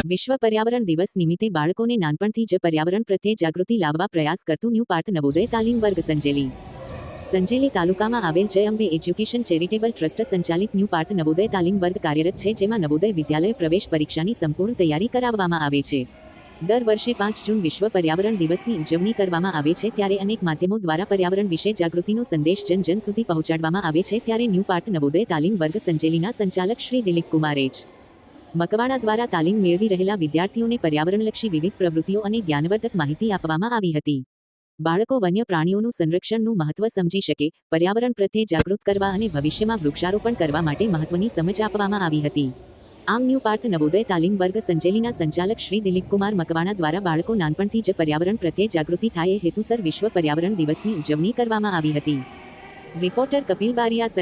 વિશ્વ પર્યાવરણ દિવસ નિમિત્તે બાળકોને નાનપણથી જ પર્યાવરણ પ્રત્યે જાગૃતિ લાવવા પ્રયાસ કરતું ન્યૂ પાર્થ નવોદય તાલીમ વર્ગ સંજેલી. સંજેલી તાલુકામાં આવેલ Jay Ambe education charitable trust સંચાલિત ન્યૂ પાર્થ નવોદય તાલીમ વર્ગ કાર્યરત છે, જેમાં નવોદય વિદ્યાલય પ્રવેશ પરીક્ષાની સંપૂર્ણ તૈયારી કરાવવામાં આવે છે. દર વર્ષે પાંચ જૂન વિશ્વ પર્યાવરણ દિવસની ઉજવણી કરવામાં આવે છે, ત્યારે અનેક માધ્યમો દ્વારા પર્યાવરણ વિશે જાગૃતિનો સંદેશ જન જન સુધી પહોંચાડવામાં આવે છે, ત્યારે ન્યૂ પાર્થ નવોદય તાલીમ વર્ગ સંજેલીના સંચાલક શ્રી દિલીપ કુમારે જ મકવાણા દ્વારા તાલીમ મેળવી રહેલા વિદ્યાર્થીઓને પર્યાવરણલક્ષી વિવિધ પ્રવૃત્તિઓ અને જ્ઞાનવર્ધક માહિતી આપવામાં આવી હતી. બાળકો વન્ય પ્રાણીઓનું સંરક્ષણનું મહત્વ સમજી શકે, પર્યાવરણ પ્રત્યે જાગૃત કરવા અને ભવિષ્યમાં વૃક્ષારોપણ કરવા માટે મહત્વની સમજ આપવામાં આવી હતી. આમ ન્યૂ પાર્થ નવોદય તાલીમ વર્ગ સંજેલીના સંચાલક શ્રી દિલીપકુમાર મકવાણા દ્વારા બાળકો નાનપણથી જ પર્યાવરણ પ્રત્યે જાગૃતિ થાય એ હેતુસર વિશ્વ પર્યાવરણ દિવસની ઉજવણી કરવામાં આવી હતી. રિપોર્ટર કપિલ બારિયા